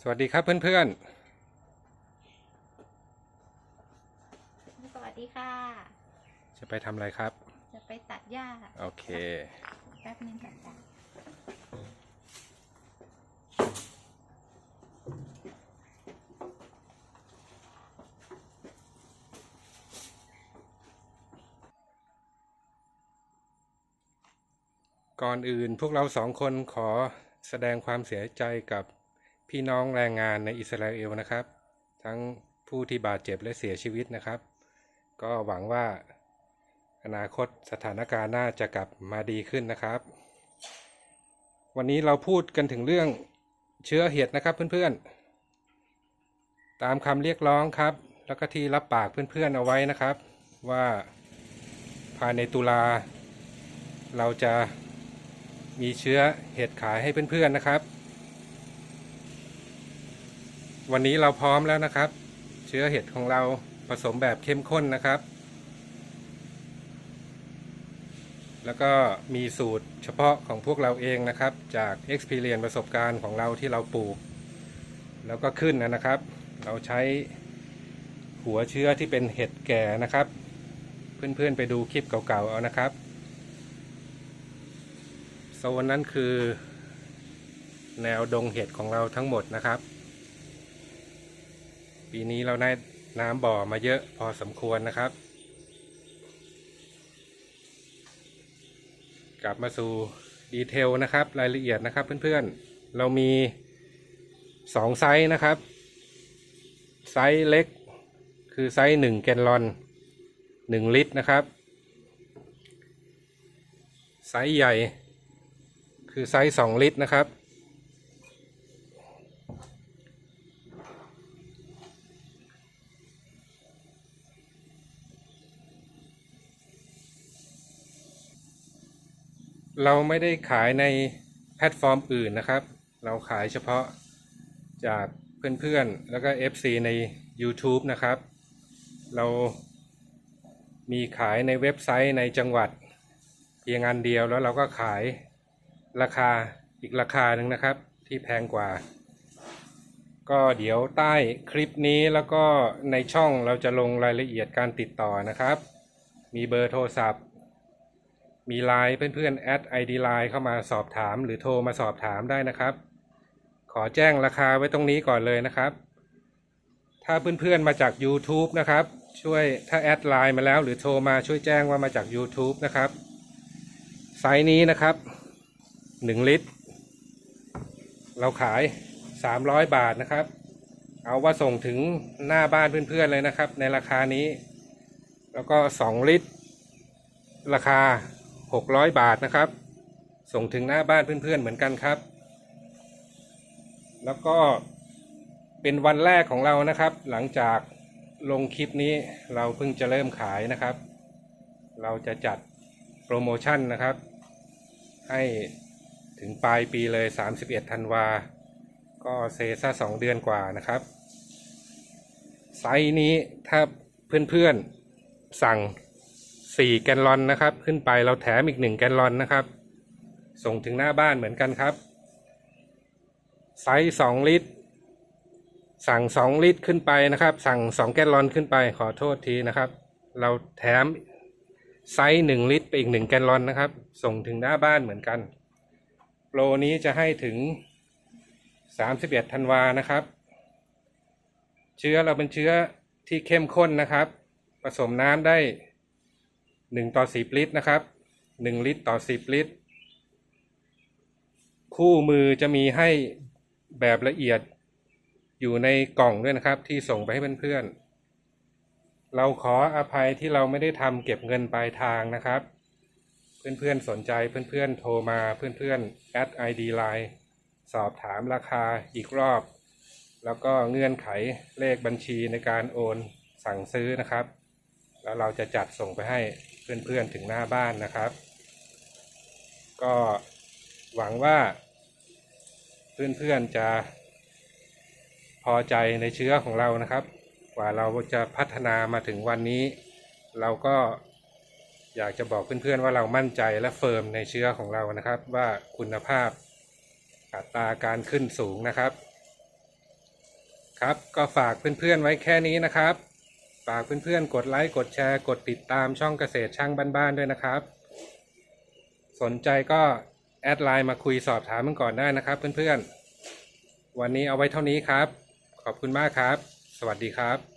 สวัสดีครับเพื่อนสวัสดีค่ะๆจะไปทำอะไรครับ จะไปตัดหญ้า โอเค แป๊บนึงค่ะจ้ะก่อนอื่นพวกเราสองคนขอแสดงความเสียใจกับ พี่น้องแรงงานในอิสราเอลนะครับ ทั้งผู้ที่บาดเจ็บและเสียชีวิตนะครับ ก็หวังว่าอนาคตสถานการณ์น่าจะกลับมาดีขึ้นนะครับ วันนี้เราพูดกันถึงเรื่องเชื้อเห็ดนะครับเพื่อนๆ ตามคำเรียกร้องครับ แล้วก็ที่รับปากเพื่อนๆเอาไว้นะครับ ว่าภายในตุลา เราจะมีเชื้อเห็ดขายให้เพื่อนๆนะครับ วันนี้เราพร้อมแล้วนะครับ เชื้อเห็ดของเราผสมแบบเข้มข้นนะครับ แล้วก็มีสูตรเฉพาะของพวกเราเองนะครับ จาก Experience ประสบการณ์ของเราที่เราปลูก แล้วก็ขึ้นนะครับ เราใช้หัวเชื้อที่เป็นเห็ดแก่นะครับ เพื่อนๆไปดูคลิปเก่าๆเอานะครับโซนนั้นคือแนวดงเห็ดของเราทั้งหมดนะครับ ปีนี้เราได้น้ำบ่อมาเยอะพอสมควรนะครับ กลับมาสู่ดีเทลนะครับ รายละเอียดนะครับเพื่อนๆ เรามีสองไซส์นะครับ ไซส์เล็กคือไซส์หนึ่งแกนลอนหนึ่งลิตรนะครับ ไซส์ใหญ่คือไซส์2ลิตรนะครับ เราไม่ได้ขายในแพลตฟอร์มอื่นนะครับ เราขายเฉพาะจากเพื่อนๆ แล้วก็ FC ใน YouTube นะครับ เรามีขายในเว็บไซต์ในจังหวัด เพียงอันเดียวแล้วเราก็ขายราคาอีกราคาหนึ่งนะครับ ที่แพงกว่า ก็เดี๋ยวใต้คลิปนี้แล้วก็ในช่องเราจะลงรายละเอียดการติดต่อนะครับ มีเบอร์โทรศัพท์ มีไลน์เพื่อนๆแอดไอดีไลน์เข้ามาสอบถาม หรือโทรมาสอบถามได้นะครับ ขอแจ้งราคาไว้ตรงนี้ก่อนเลยนะครับ ถ้าเพื่อนๆมาจาก YouTube นะครับ ช่วยถ้าแอดไลน์มาแล้วหรือโทรมาช่วยแจ้งว่ามาจาก YouTube นะครับ ไซส์นี้นะครับ 1 ลิตร เราขาย 300 บาทนะครับ เอาว่าส่งถึงหน้าบ้านเพื่อนๆเลยนะครับ ในราคานี้ แล้วก็ 2 ลิตร ราคา 600 บาทนะครับ ส่งถึงหน้าบ้านเพื่อนๆเหมือนกันครับ แล้วก็เป็นวันแรกของเรานะครับ หลังจากลงคลิปนี้เราเพิ่งจะเริ่มขายนะครับ เราจะจัดโปรโมชั่นนะครับ ให้ถึงปลายปีเลย 31ธันวา ก็เซซ่าสองเดือนกว่านะครับ ไซส์นี้ถ้าเพื่อนๆสั่ง 4 แกนลอนนะครับ ขึ้นไปเราแถมอีก 1 แกนลอนนะครับ ส่งถึงหน้าบ้านเหมือนกันครับ ไซส์2ลิตร สั่ง 2 ลิตรขึ้นไปนะครับ สั่ง 2 แกลลอนขึ้นไปขอโทษทีนะครับ เราแถมไซส์1ลิตรไปอีก 1 แกลลอนนะครับ ส่งถึงหน้าบ้านเหมือนกัน โปรนี้จะให้ถึง 31ธันวานะครับ เชื้อเราเป็นเชื้อที่เข้มข้นนะครับ ผสมน้ำได้ 1 ต่อ 10 ลิตรนะครับ 1 ลิตรต่อ 10 ลิตร คู่มือจะมีให้แบบละเอียดอยู่ในกล่องด้วยนะครับ ที่ส่งไปให้เพื่อนๆ เราขออภัยที่เราไม่ได้ทำเก็บเงินปลายทางนะครับ เพื่อนๆสนใจเพื่อนๆโทรมาเพื่อนๆแอด ID Line สอบถามราคาอีกรอบ แล้วก็เงื่อนไขเลขบัญชีในการโอนสั่งซื้อนะครับ แล้วเราจะจัดส่งไปให้ เพื่อนๆถึงหน้าบ้านนะครับ ก็หวังว่า เพื่อนๆจะ พอใจในเชื้อของเรานะครับ กว่าเราจะพัฒนามาถึงวันนี้ เราก็อยากจะบอกเพื่อนๆว่าเรามั่นใจและเฟิร์มในเชื้อของเรานะครับ ว่าคุณภาพอัตราการขึ้นสูงนะครับ ครับก็ฝากเพื่อนๆไว้แค่นี้นะครับ ฝากเพื่อนๆ กดไลค์ กดแชร์ กดติดตามช่องเกษตรช่างบ้านๆด้วยนะครับ สนใจก็แอดไลน์มาคุยสอบถามกันก่อนได้นะครับเพื่อนๆ วันนี้เอาไว้เท่านี้ครับ ขอบคุณมากครับ สวัสดีครับ